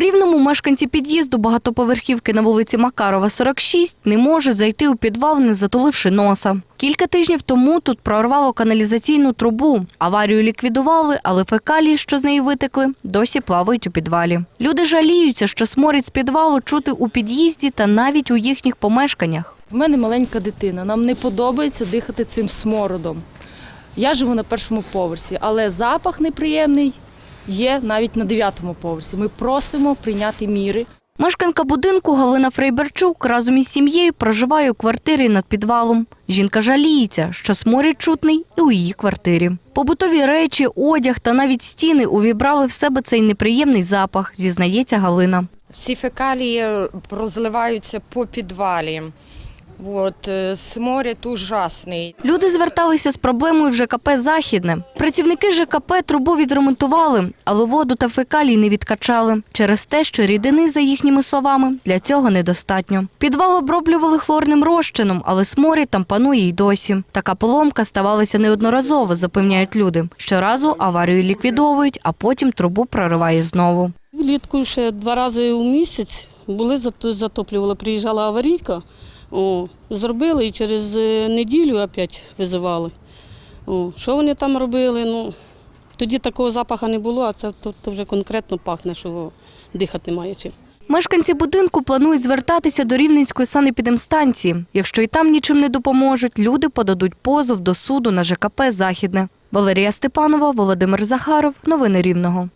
Рівному мешканці під'їзду багатоповерхівки на вулиці Макарова, 46, не можуть зайти у підвал, не затуливши носа. Кілька тижнів тому тут прорвало каналізаційну трубу. Аварію ліквідували, але фекалії, що з неї витекли, досі плавають у підвалі. Люди жаліються, що сморід з підвалу чути у під'їзді та навіть у їхніх помешканнях. В мене маленька дитина. Нам не подобається дихати цим смородом. Я живу на першому поверсі, але запах неприємний є навіть на дев'ятому поверсі. Ми просимо прийняти міри. Мешканка будинку Галина Фрейберчук разом із сім'єю проживає у квартирі над підвалом. Жінка жаліється, що сморід чутний і у її квартирі. Побутові речі, одяг та навіть стіни увібрали в себе цей неприємний запах, зізнається Галина. Всі фекалії розливаються по підвалі. От, е, сморід ужасний. Люди зверталися з проблемою в ЖКП Західне. Працівники ЖКП трубу відремонтували, але воду та фекалій не відкачали через те, що рідини, за їхніми словами, для цього недостатньо. Підвал оброблювали хлорним розчином, але сморід там панує й досі. Така поломка ставалася неодноразово, запевняють люди. Щоразу аварію ліквідовують, а потім трубу прориває знову. Влітку ще два рази у місяць були зато- затоплювали. Приїжджала аварійка, о, зробили і через е, неділю опять визивали. О, що вони там робили? Ну, тоді такого запаху не було, а це то вже конкретно пахне, що дихати немає чим. Мешканці будинку планують звертатися до Рівненської санепідемстанції. Якщо і там нічим не допоможуть, люди подадуть позов до суду на ЖКП Західне. Валерія Степанова, Володимир Захаров. Новини Рівного.